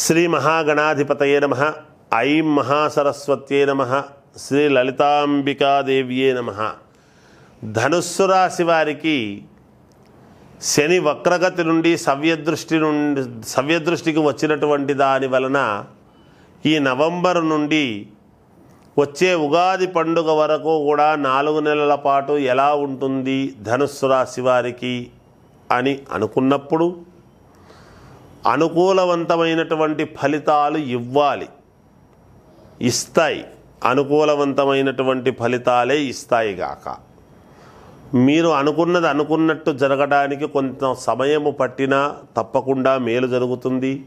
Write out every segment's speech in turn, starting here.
శ్రీ మహాగణాధిపతయే నమ. ఐం మహాసరస్వత్యే నమ. శ్రీ లలితాంబికాదేవ్యే నమ. ధనుస్సు రాశి వారికి శని వక్రగతి నుండి సవ్యదృష్టి నుండి సవ్యదృష్టికి వచ్చినటువంటి దాని వలన ఈ నవంబర్ నుండి వచ్చే ఉగాది పండుగ వరకు కూడా నాలుగు నెలల పాటు ఎలా ఉంటుంది ధనుస్సు రాశి వారికి అని అనుకున్నప్పుడు అనుకూలవంతమైనటువంటి ఫలితాలు ఇవ్వాలి. ఇస్తాయి. అనుకూలవంతమైనటువంటి ఫలితాలే ఇస్తాయి గాక. మీరు అనుకున్నది అనుకున్నట్టు జరగడానికి కొంత సమయము పట్టినా తప్పకుండా మేలు జరుగుతుంది.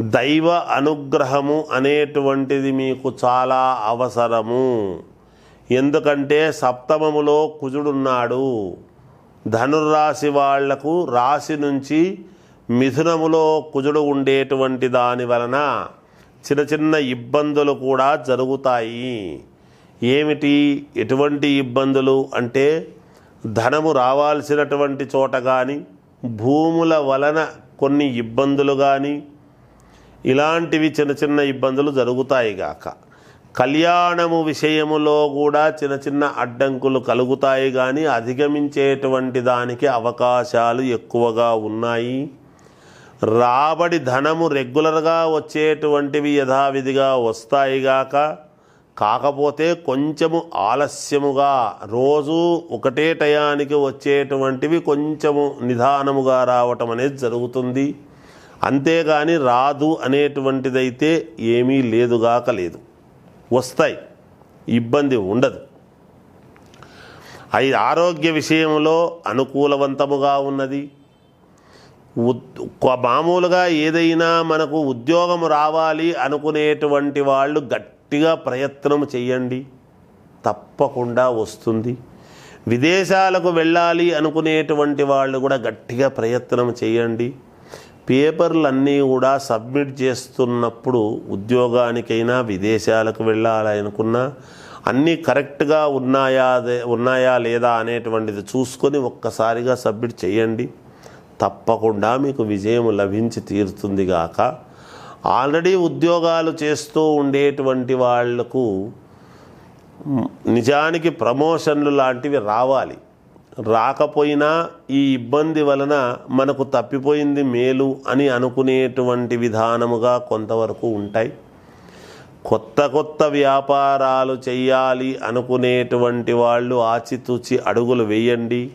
దైవ అనుగ్రహము అనేటువంటిది మీకు చాలా అవసరము. ఎందుకంటే సప్తమములో కుజుడున్నాడు. ధనుర్రాశి వాళ్ళకు రాశి నుంచి మిథునములో కుజుడు ఉండేటువంటి దాని వలన చిన్న చిన్న ఇబ్బందులు కూడా జరుగుతాయి. ఏమిటి ఎటువంటి ఇబ్బందులు? అంటే ధనము రావాల్సినటువంటి చోట కానీ భూముల వలన కొన్ని ఇబ్బందులు కానీ ఇలాంటివి చిన్న చిన్న ఇబ్బందులు జరుగుతాయి గాక. కళ్యాణము విషయములో కూడా చిన్న చిన్న అడ్డంకులు కలుగుతాయి కానీ అధిగమించేటువంటి దానికి అవకాశాలు ఎక్కువగా ఉన్నాయి. రాబడి ధనము రెగ్యులర్గా వచ్చేటువంటివి యథావిధిగా వస్తాయి గాక కాకపోతే కొంచెము ఆలస్యముగా రోజు ఒకటే టయానికి వచ్చేటువంటివి కొంచెము నిదానముగా రావటం అనేది జరుగుతుంది. అంతేగాని రాదు అనేటువంటిదైతే ఏమీ లేదుగాక లేదు. వస్తాయి. ఇబ్బంది ఉండదు. అయి ఆరోగ్య విషయంలో అనుకూలవంతముగా ఉన్నది. మామూలుగా ఏదైనా మనకు ఉద్యోగం రావాలి అనుకునేటువంటి వాళ్ళు గట్టిగా ప్రయత్నం చేయండి తప్పకుండా వస్తుంది. విదేశాలకు వెళ్ళాలి అనుకునేటువంటి వాళ్ళు కూడా గట్టిగా ప్రయత్నం చేయండి పేపర్లన్నీ కూడా సబ్మిట్ చేస్తున్నప్పుడు ఉద్యోగానికైనా విదేశాలకు వెళ్ళాలి అనుకున్నా అన్నీ కరెక్ట్గా ఉన్నాయా ఉన్నాయా లేదా అనేటువంటిది చూసుకొని ఒక్కసారిగా సబ్మిట్ చేయండి తప్పకుండా మీకు విజయం లభించి తీరుతుంది గాక. ఆల్రెడీ ఉద్యోగాలు చేస్తూ ఉండేటువంటి వాళ్ళకు నిజానికి ప్రమోషన్లు లాంటివి రావాలి. రాకపోయినా ఈ ఇబ్బంది వలన మనకు తప్పిపోయింది మేలు అని అనుకునేటువంటి విధానముగా కొంతవరకు ఉంటాయి. కొత్త కొత్త వ్యాపారాలు చేయాలి అనుకునేటువంటి వాళ్ళు ఆచితూచి అడుగులు వేయండి.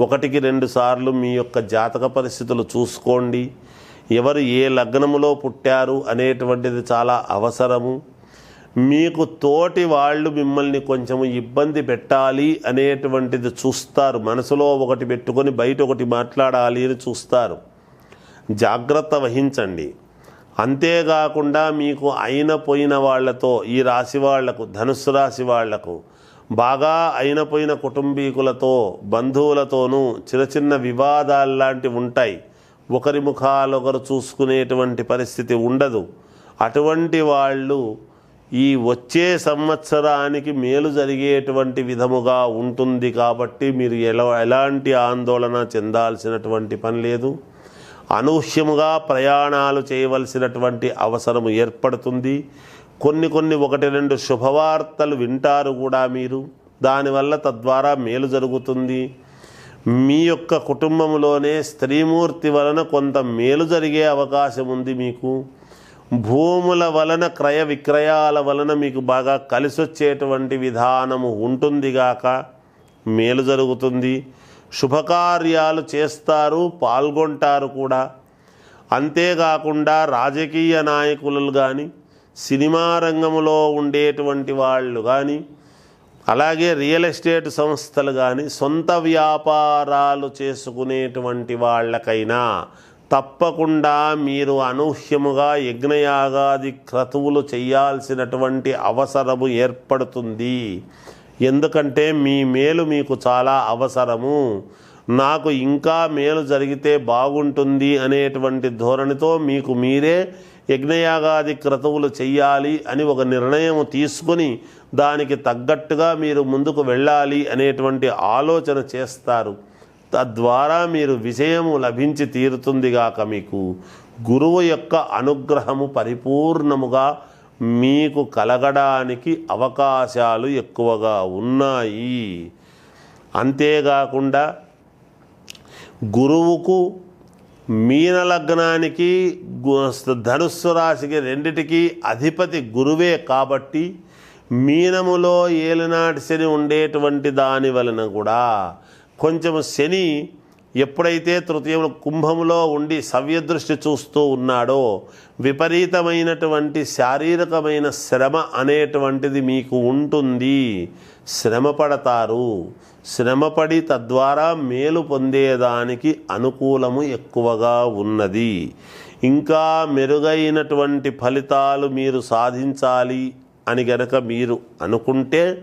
ఒకటికి రెండు సార్లు మీ యొక్క జాతక పరిస్థితులు చూసుకోండి. ఎవరు ఏ లగ్నములో పుట్టారు అనేటువంటిది చాలా అవసరము. మీకు తోటి వాళ్ళు మిమ్మల్ని కొంచెం ఇబ్బంది పెట్టాలి అనేటువంటిది చూస్తారు. మనసులో ఒకటి పెట్టుకొని బయట ఒకటి మాట్లాడాలి అని చూస్తారు. జాగ్రత్త వహించండి. అంతేకాకుండా మీకు అయిన పోయిన వాళ్ళతో ఈ రాశి వాళ్ళకు ధనుస్సు రాశి వాళ్ళకు బాగా అయినపోయిన కుటుంబీకులతో బంధువులతోనూ చిన్న చిన్న వివాదాలు లాంటివి ఉంటాయి. ఒకరి ముఖాలొకరు చూసుకునేటువంటి పరిస్థితి ఉండదు. అటువంటి వాళ్ళు ఈ వచ్చే సంవత్సరానికి మేలు జరిగేటువంటి విధముగా ఉంటుంది కాబట్టి మీరు ఎలా ఎలాంటి ఆందోళన చెందాల్సినటువంటి పని లేదు. అనూహ్యముగా ప్రయాణాలు చేయవలసినటువంటి అవసరం ఏర్పడుతుంది. కొన్ని కొన్ని ఒకటి రెండు శుభవార్తలు వింటారు కూడా మీరు. దానివల్ల తద్వారా మేలు జరుగుతుంది. మీ యొక్క కుటుంబంలోనే స్త్రీమూర్తి వలన కొంత మేలు జరిగే అవకాశం ఉంది మీకు. భూముల వలన క్రయ విక్రయాల వలన మీకు బాగా కలిసొచ్చేటువంటి విధానము ఉంటుంది గాక మేలు జరుగుతుంది. శుభకార్యాలు చేస్తారు పాల్గొంటారు కూడా. అంతేకాకుండా రాజకీయ నాయకులు కానీ సినిమా రంగంలో ఉండేటువంటి వాళ్ళు కానీ అలాగే రియల్ ఎస్టేట్ సంస్థలు కానీ సొంత వ్యాపారాలు చేసుకునేటువంటి వాళ్ళకైనా తప్పకుండా మీరు అనూహ్యముగా యజ్ఞయాగాది క్రతువులు చేయాల్సినటువంటి అవసరము ఏర్పడుతుంది. ఎందుకంటే మీ మేలు మీకు చాలా అవసరము. నాకు ఇంకా మేలు జరిగితే బాగుంటుంది అనేటువంటి ధోరణితో మీకు మీరే యజ్ఞయాగాది క్రతువులు చెయ్యాలి అని ఒక నిర్ణయం తీసుకొని దానికి తగ్గట్టుగా మీరు ముందుకు వెళ్ళాలి అనేటువంటి ఆలోచన చేస్తారు. తద్వారా మీరు విజయము లభించి తీరుతుందిగాక మీకు. గురువు యొక్క అనుగ్రహము పరిపూర్ణముగా మీకు కలగడానికి అవకాశాలు ఎక్కువగా ఉన్నాయి. అంతేకాకుండా గురువుకు మీన లగ్నానికి గు- ధనుస్సు రాశికి రెండిటికి అధిపతి గురువే కాబట్టి మీనములో ఏలినాటి శని ఉండేటువంటి దాని వలన కూడా కొంచెం శని ఎప్పుడైతే తృతీయ కుంభములో ఉండి సవ్యదృష్టి చూస్తూ ఉన్నాడో విపరీతమైనటువంటి శారీరకమైన శ్రమ అనేటువంటిది మీకు ఉంటుంది. శ్రమ పడతారు. శ్రమపడి తద్వారా మేలు పొందేదానికి అనుకూలము ఎక్కువగా ఉన్నది. ఇంకా మెరుగైనటువంటి ఫలితాలు మీరు సాధించాలి అని గనక మీరు అనుకుంటే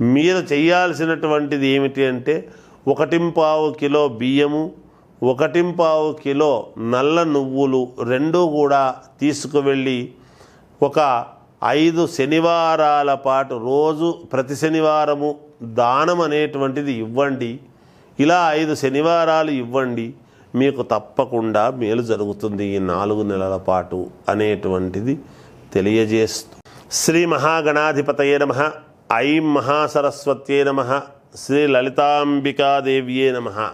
మీరు చేయాల్సినటువంటిది ఏమిటి అంటే ఒకటింపావు కిలో బియ్యము ఒకటింపావు కిలో నల్ల నువ్వులు రెండూ కూడా తీసుకువెళ్ళి ఒక ఐదు శనివారాల పాటు రోజు ప్రతి శనివారము దానం అనేటువంటిది ఇవ్వండి. ఇలా ఐదు శనివారాలు ఇవ్వండి. మీకు తప్పకుండా మేలు జరుగుతుంది ఈ నాలుగు నెలల పాటు అనేటువంటిది తెలియజేస్తూ. శ్రీ మహాగణాధిపతయే నమ. ఐం మహాసరస్వత్యే నమ. శ్రీ లలితాంబికాదేవ్యే నమ.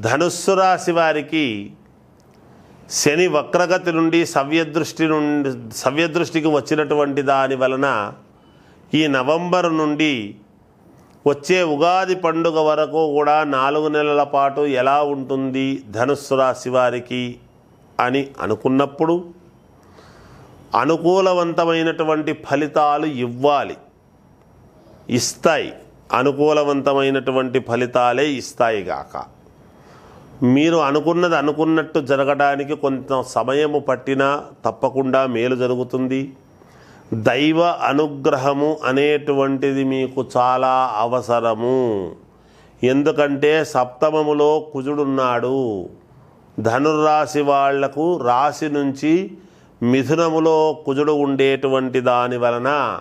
ధనుస్సు రాశి వారికి శని వక్రగతి నుండి సవ్యదృష్టి నుండి సవ్యదృష్టికి వచ్చినటువంటి దాని వలన ఈ నవంబర్ నుండి వచ్చే ఉగాది పండుగ వరకు కూడా నాలుగు నెలల పాటు ఎలా ఉంటుంది ధనుస్సు రాశి వారికి అని అనుకున్నప్పుడు అనుకూలవంతమైనటువంటి ఫలితాలు ఇవ్వాలి. ఇస్తాయి. అనుకూలవంతమైనటువంటి ఫలితాలే ఇస్తాయి గాక. మీరు అనుకున్నది అనుకున్నట్టు జరగడానికి కొంత సమయము పట్టినా తప్పకుండా మేలు జరుగుతుంది. దైవ అనుగ్రహము అనేటువంటిది మీకు చాలా అవసరము. ఎందుకంటే సప్తమములో కుజుడున్నాడు. ధనుర్రాశి వాళ్ళకు రాశి నుంచి మిథునములో కుజుడు ఉండేటువంటి దాని వలన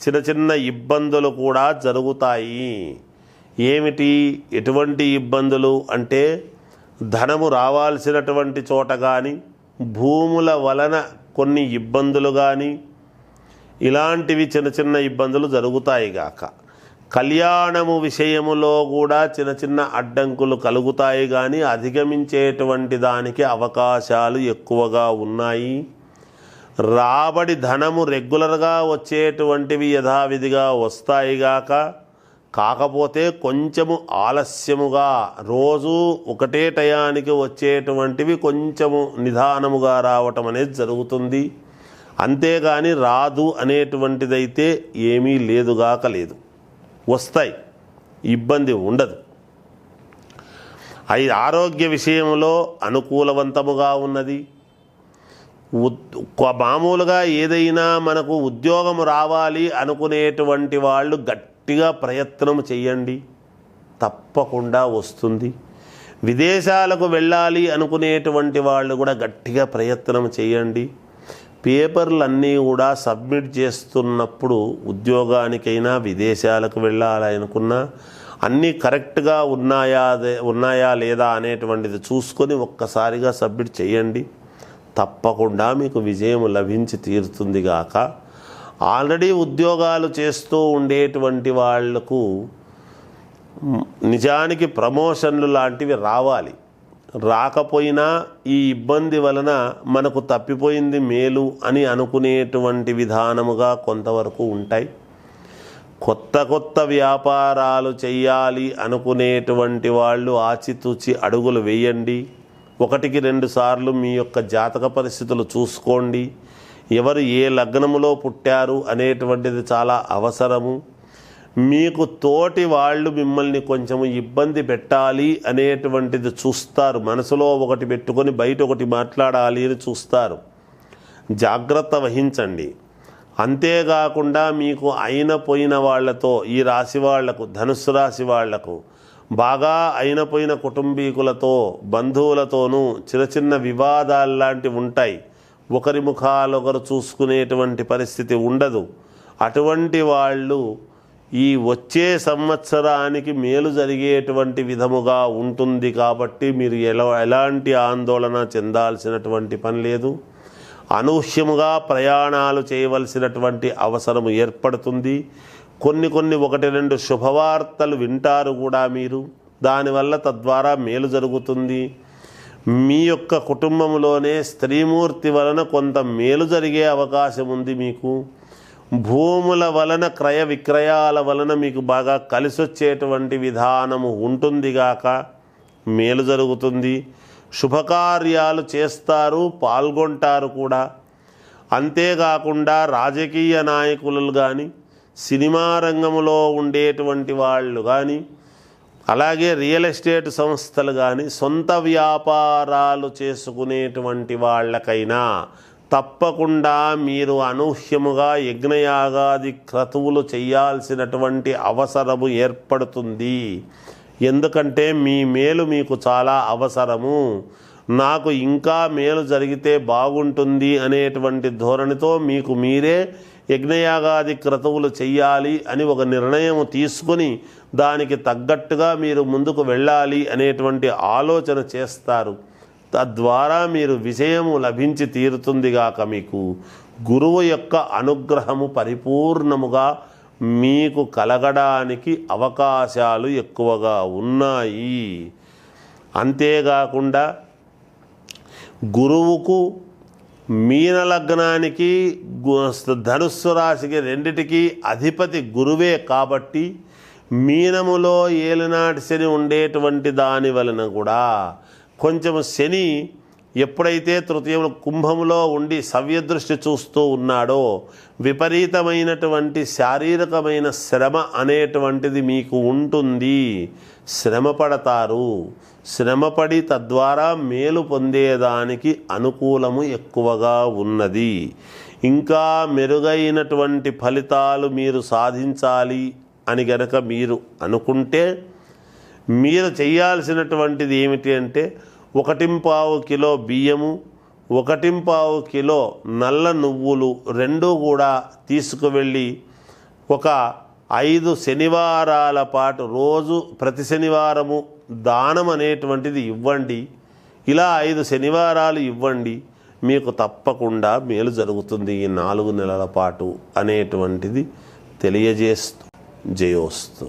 చిన్న చిన్న ఇబ్బందులు కూడా జరుగుతాయి. ఏమిటి? ఎటువంటి ఇబ్బందులు? అంటే ధనము రావాల్సినటువంటి చోట కానీ భూముల వలన కొన్ని ఇబ్బందులు కానీ ఇలాంటివి చిన్న చిన్న ఇబ్బందులు జరుగుతాయి గాక. కళ్యాణము విషయములో కూడా చిన్న చిన్న అడ్డంకులు కలుగుతాయి కానీ అధిగమించేటువంటి దానికి అవకాశాలు ఎక్కువగా ఉన్నాయి. రాబడి ధనము రెగ్యులర్గా వచ్చేటువంటివి యథావిధిగా వస్తాయి గాక. కాకపోతే కొంచెము ఆలస్యముగా రోజు ఒకటే టయానికి వచ్చేటువంటివి కొంచెము నిదానముగా రావటం అనేది జరుగుతుంది. అంతేగాని రాదు అనేటువంటిదైతే ఏమీ లేదుగాక లేదు. వస్తాయి. ఇబ్బంది ఉండదు. అది ఆరోగ్య విషయంలో అనుకూలవంతముగా ఉన్నది. మామూలుగా ఏదైనా మనకు ఉద్యోగం రావాలి అనుకునేటువంటి వాళ్ళు గట్టిగా ప్రయత్నం చేయండి తప్పకుండా వస్తుంది. విదేశాలకు వెళ్ళాలి అనుకునేటువంటి వాళ్ళు కూడా గట్టిగా ప్రయత్నం చేయండి పేపర్లన్నీ కూడా సబ్మిట్ చేస్తున్నప్పుడు ఉద్యోగానికైనా విదేశాలకు వెళ్ళాలి అనుకున్నా అన్నీ కరెక్ట్గా ఉన్నాయా ఉన్నాయా లేదా అనేటువంటిది చూసుకొని ఒక్కసారిగా సబ్మిట్ చేయండి తప్పకుండా మీకు విజయం లభించి తీరుతుంది గాక. ఆల్రెడీ ఉద్యోగాలు చేస్తూ ఉండేటువంటి వాళ్ళకు నిజానికి ప్రమోషన్లు లాంటివి రావాలి. రాకపోయినా ఈ ఇబ్బంది వలన మనకు తప్పిపోయింది మేలు అని అనుకునేటువంటి విధానముగా కొంతవరకు ఉంటాయి. కొత్త కొత్త వ్యాపారాలు చేయాలి అనుకునేటువంటి వాళ్ళు ఆచితూచి అడుగులు వేయండి. ఒకటికి రెండు సార్లు మీ యొక్క జాతక పరిస్థితులు చూసుకోండి. ఎవరు ఏ లగ్నములో పుట్టారు అనేటువంటిది చాలా అవసరము. మీకు తోటి వాళ్ళు మిమ్మల్ని కొంచెం ఇబ్బంది పెట్టాలి అనేటువంటిది చూస్తారు. మనసులో ఒకటి పెట్టుకొని బయట ఒకటి మాట్లాడాలి అని చూస్తారు. జాగ్రత్త వహించండి. అంతేకాకుండా మీకు అయిన పోయిన వాళ్ళతో ఈ రాశి వాళ్ళకు ధనుస్సు రాశి వాళ్ళకు బాగా అయిన పోయిన కుటుంబీకులతో బంధువులతోనూ చిన్న చిన్న వివాదాలు లాంటివి ఉంటాయి. ఒకరి ముఖాలొకరు చూసుకునేటువంటి పరిస్థితి ఉండదు. అటువంటి వాళ్ళు ఈ వచ్చే సంవత్సరానికి మేలు జరిగేటువంటి విధముగా ఉంటుంది కాబట్టి మీరు ఎలా ఎలాంటి ఆందోళన చెందాల్సినటువంటి పని లేదు. అనూహ్యముగా ప్రయాణాలు చేయవలసినటువంటి అవసరం ఏర్పడుతుంది. కొన్ని కొన్ని ఒకటి రెండు శుభవార్తలు వింటారు కూడా మీరు. దానివల్ల తద్వారా మేలు జరుగుతుంది. మీ యొక్క కుటుంబంలోనే స్త్రీమూర్తి వలన కొంత మేలు జరిగే అవకాశం ఉంది మీకు. భూముల వలన క్రయ విక్రయాల వలన మీకు బాగా కలిసొచ్చేటువంటి విధానము ఉంటుందిగాక మేలు జరుగుతుంది. శుభకార్యాలు చేస్తారు పాల్గొంటారు కూడా. అంతేకాకుండా రాజకీయ నాయకులు కానీ సినిమా రంగంలో ఉండేటువంటి వాళ్ళు కానీ అలాగే రియల్ ఎస్టేట్ సంస్థలు కానీ సొంత వ్యాపారాలు చేసుకునేటువంటి వాళ్ళకైనా తప్పకుండా మీరు అనూహ్యముగా యజ్ఞయాగాది క్రతువులు చేయాల్సినటువంటి అవసరము ఏర్పడుతుంది. ఎందుకంటే మీ మేలు మీకు చాలా అవసరము. నాకు ఇంకా మేలు జరిగితే బాగుంటుంది అనేటువంటి ధోరణితో మీకు మీరే యజ్ఞయాగాది క్రతువులు చెయ్యాలి అని ఒక నిర్ణయం తీసుకొని దానికి తగ్గట్టుగా మీరు ముందుకు వెళ్ళాలి అనేటువంటి ఆలోచన చేస్తారు. తద్వారా మీరు విజయము లభించి తీరుతుందిగాక మీకు. గురువు యొక్క అనుగ్రహము పరిపూర్ణముగా మీకు కలగడానికి అవకాశాలు ఎక్కువగా ఉన్నాయి. అంతేకాకుండా గురువుకు మీన లగ్నానికి గు- ధనుస్సు రాశికి రెండిటికి అధిపతి గురువే కాబట్టి మీనములో ఏలినాటి శని ఉండేటువంటి దాని వలన కూడా కొంచెం శని ఎప్పుడైతే తృతీయంలో కుంభములో ఉండి సవ్యదృష్టి చూస్తూ ఉన్నాడో విపరీతమైనటువంటి శారీరకమైన శ్రమ అనేటువంటిది మీకు ఉంటుంది. శ్రమ పడతారు. శ్రమపడి తద్వారా మేలు పొందేదానికి అనుకూలము ఎక్కువగా ఉన్నది. ఇంకా మెరుగైనటువంటి ఫలితాలు మీరు సాధించాలి అని గనక మీరు అనుకుంటే మీరు చేయాల్సినటువంటిది ఏమిటి అంటే ఒకటింపావు కిలో బియ్యము ఒకటింపావు కిలో నల్ల నువ్వులు రెండు కూడా తీసుకువెళ్ళి ఒక ఐదు శనివారాల పాటు రోజు ప్రతి శనివారము దానం అనేటువంటిది ఇవ్వండి. ఇలా ఐదు శనివారాలు ఇవ్వండి. మీకు తప్పకుండా మేలు జరుగుతుంది ఈ నాలుగు నెలల పాటు అనేటువంటిది తెలియజేస్తూ జయోస్తూ.